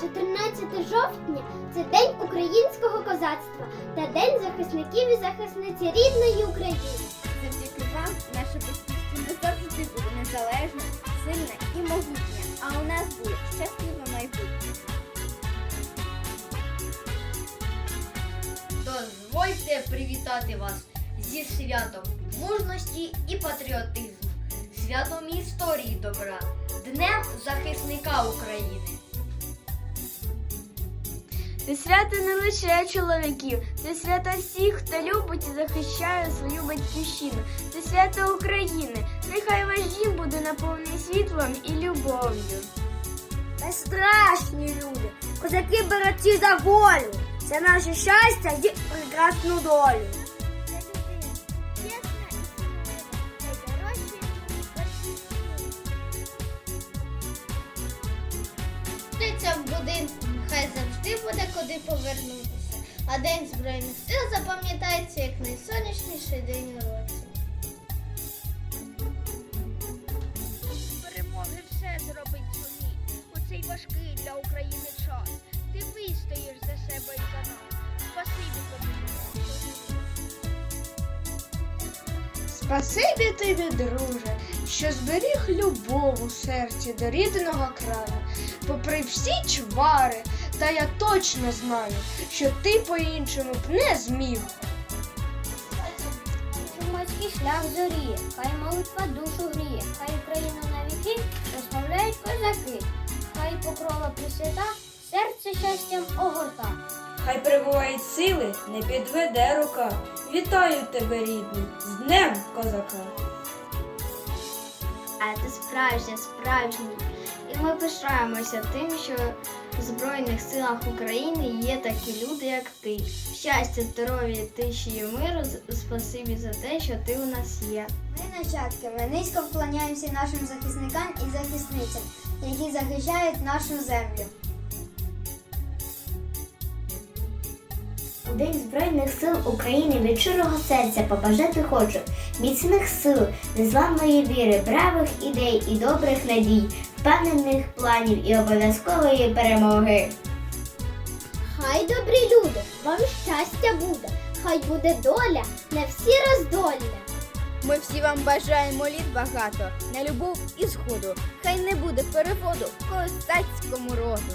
14 жовтня це День українського козацтва та День захисників і захисниць рідної України. Завдяки вам наша батьківщина завжди буде незалежна, сильна і могутня. А у нас буде щасливе майбутнє. Дозвольте привітати вас зі святом мужності і патріотизму, святом історії добра, Днем захисника України. Це свято не лише чоловіків, це свято всіх, хто любить і захищає свою батьківщину. Це свято України. Нехай ваш дім буде наповнений світлом і любов'ю. Безстрашні люди, козаки борці за волю. Це наше щастя і прекрасну долю. Птицям будинку хай завжди буде куди повернутися. А День Збройних сил запам'ятається як найсонячніший день у році. перемоги все зробить зумій у цей важкий для України час. Ти вистоїш за себе і за нас. Спасибі тобі. Спасибі тобі, друже, що зберіг любов у серці до рідного краю. Попри всі чвари, та я точно знаю, що ти по-іншому б не зміг. Чумацький шлях зоріє, хай молитва душу гріє, хай Україну на віки розмовляють козаки, хай покрова присвята, серце щастям огорта. Хай прибувають сили, не підведе рука. Вітаю тебе, рідний, з Днем козака. А ти справжня, справжній. І ми пишаємося тим, що в Збройних силах України є такі люди, як ти. Щастя, здоров'я, тиші і миру. Спасибі за те, що ти у нас є. Ми нащадки, ми низько вклоняємося нашим захисникам і захисницям, які захищають нашу землю. У День Збройних сил України від щирого серця побажати хочу міцних сил, незламної віри, бравих ідей і добрих надій, впевнених планів і обов'язкової перемоги. Хай добрі люди, вам щастя буде, хай буде доля на всі роздолля. Ми всі вам бажаємо літ багато, на любов і сходу. Хай не буде переводу козацькому роду.